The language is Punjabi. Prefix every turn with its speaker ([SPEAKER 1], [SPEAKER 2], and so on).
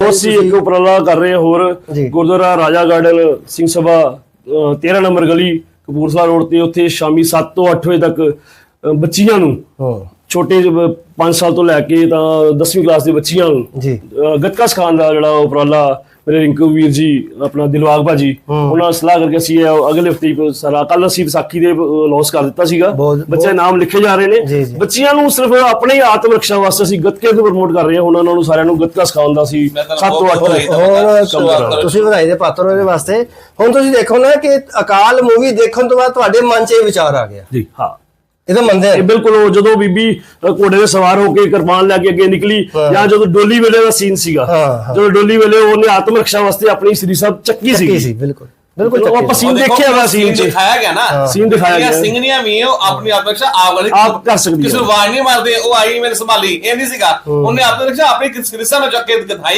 [SPEAKER 1] ਉਹ ਅਸੀਂ ਇੱਕ ਉਪਰਾਲਾ ਕਰ ਰਹੇ ਹੋਰ। ਗੁਰਦੁਆਰਾ ਰਾਜਾ ਗਾਰਡਨ ਸਿੰਘ ਸਭਾ ਅ, 13 ਨੰਬਰ ਗਲੀ ਕਪੂਰਥਲਾ ਰੋਡ ਤੇ ਉੱਥੇ ਸ਼ਾਮੀ 7 ਤੋਂ 8 ਵਜੇ ਤੱਕ ਬੱਚੀਆਂ ਨੂੰ ਛੋਟੇ 5 ਸਾਲ ਤੋਂ ਲੈ ਕੇ ਤਾਂ 10ਵੀਂ ਕਲਾਸ ਦੇ ਬੱਚੀਆਂ ਨੂੰ
[SPEAKER 2] ਜੀ।
[SPEAKER 1] ਗੱਤਕਾ ਸਿਖਾਉਣ ਦਾ ਜਿਹੜਾ ਉਪਰਾਲਾ ਮੇਰੇ ਰਿੰਕੂ ਵੀਰ ਜੀ ਆਪਣਾ ਦਿਲਵਾਗ ਭਾਜੀ ਉਹਨਾਂ ਨਾਲ ਸਲਾਹ ਕਰਕੇ ਅਸੀਂ ਇਹ ਅਗਲੇ ਹਫ਼ਤੇ ਸਾਰਾ ਕੱਲ ਅਸੀਂ ਵਿਸਾਖੀ ਦੇ ਲਾਂਚ ਕਰ ਦਿੱਤਾ ਸੀਗਾ। ਬੱਚੇ ਨਾਮ ਲਿਖੇ ਜਾ ਰਹੇ ਨੇ। ਬੱਚੀਆਂ ਨੂੰ ਸਿਰਫ ਆਪਣੇ ਆਤਮ ਰੱਖਿਆ ਵਾਸਤੇ ਅਸੀਂ ਗੱਤਕੇ ਨੂੰ ਪ੍ਰਮੋਟ ਕਰ ਰਹੇ ਹਾਂ। ਉਹਨਾਂ ਨੂੰ ਸਾਰਿਆਂ ਨੂੰ ਗੱਤਕਾ ਸਿਖਾਉਣ ਦਾ ਸੀ
[SPEAKER 3] ਮੈਂ ਤਾਂ
[SPEAKER 1] 7 ਤੋਂ 8
[SPEAKER 3] ਬਹੁਤ ਵਧਾਈ
[SPEAKER 2] ਹੁਣ
[SPEAKER 3] ਸ਼ੁਰੂਆਤ ਕਰੋ।
[SPEAKER 2] ਤੁਸੀਂ ਵਧਾਈ ਦੇ ਪਾਤਰ ਉਹਦੇ ਵਾਸਤੇ। ਹੁਣ ਤੁਸੀਂ ਦੇਖੋ ਨਾ ਕਿ ਅਕਾਲ ਮੂਵੀ ਦੇਖਣ ਤੋਂ ਬਾਅਦ ਤੁਹਾਡੇ ਮਨ 'ਚ ਇਹ ਵਿਚਾਰ ਆ ਗਿਆ।
[SPEAKER 1] ਜੀ ਹਾਂ।
[SPEAKER 2] ਇਹ ਤਾਂ ਮੰਨਦੇ
[SPEAKER 1] ਇਹ
[SPEAKER 2] ਆ
[SPEAKER 1] ਬਿਲਕੁਲ ਉਹ ਜਦੋਂ ਬੀਬੀ ਘੋੜੇ ਤੇ ਸਵਾਰ ਹੋ ਕੇ ਕਿਰਪਾਨ ਲੈ ਕੇ ਅੱਗੇ ਨਿਕਲੀ। ਜਾਂ ਜਦੋਂ ਡੋਲੀ ਵੇਲੇ ਦਾ ਸੀਨ ਸੀਗਾ। ਜਦੋਂ ਡੋਲੀ ਵੇਲੇ ਉਹਨੇ ਆਤਮ ਰੱਖਿਆ ਵਾਸਤੇ ਆਪਣੀ ਸ੍ਰੀ ਸਾਹਿਬ ਚੱਕੀ
[SPEAKER 2] ਚੱਕੀ
[SPEAKER 1] ਸੀ
[SPEAKER 2] ਸੀ ਬਿਲਕੁਲ। ਬਿਲਕੁਲ
[SPEAKER 1] ਉਹ ਆਪਾਂ। ਸੀਨ ਦੇਖਿਆ ਵਾ
[SPEAKER 3] ਸੀਨ
[SPEAKER 1] ਸੀਨ ਚ।
[SPEAKER 3] ਦਿਖਾਇਆ ਗਿਆ ਨਾ।
[SPEAKER 1] ਸੀਨ ਦਿਖਾਇਆ
[SPEAKER 3] ਜਿਹੜੀਆਂ
[SPEAKER 1] ਗਿਆ।
[SPEAKER 3] ਸਿੰਘਣੀਆਂ ਵੀ ਉਹ ਆਪਣੀ ਆਤਮ ਰੱਖਿਆ ਆਪ ਵਾਲੀ
[SPEAKER 1] ਆਪ ਕਰ ਸਕਦੀ
[SPEAKER 3] ਕਿਸੇ ਨੂੰ
[SPEAKER 1] ਹੈ।
[SPEAKER 3] ਆਵਾਜ਼ ਨਹੀਂ ਮਾਰਦੇ ਉਹ ਆਈ ਮੇਰੇ ਸੰਭਾਲੀ ਇਹ ਨਹੀਂ ਸੀਗਾ। ਉਹਨੇ ਆਤਮ ਰੱਖਿਆ ਆਪਣੀ ਨਾਲ ਚੱਕ ਕੇ ਦਿਖਾਈ।